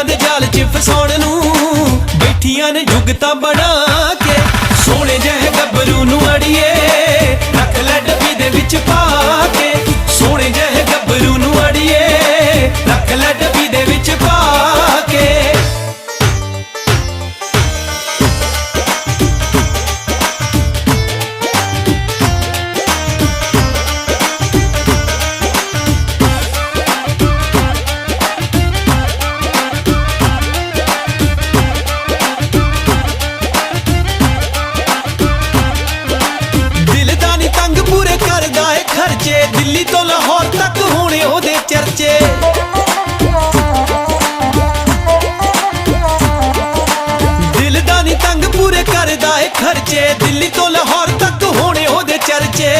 ਲੋਕਾਂ ਦੇ ਜਾਲ 'ਚ ਫਸਾਉਣ ਨੂੰ ਬੈਠੀਆਂ ਨੇ ਜੁਗਤਾਂ ਬਣਾ ਕੇ, ਸੋਹਣੇ ਜਿਹੇ ਗੱਭਰੂ ਨੂੰ ਅੜੀਏ। ਖਰਚੇ ਦਿੱਲੀ ਤੋਂ ਲਾਹੌਰ ਤੱਕ ਹੋਣੇ ਉਹਦੇ ਚਰਚੇ। ਦਿਲ ਦਾ ਨੀ ਤੰਗ ਪੂਰੇ ਕਰਦਾ ਏ ਖਰਚੇ। ਦਿੱਲੀ ਤੋਂ ਲਾਹੌਰ ਤੱਕ ਹੋਣੇ ਉਹਦੇ ਚਰਚੇ।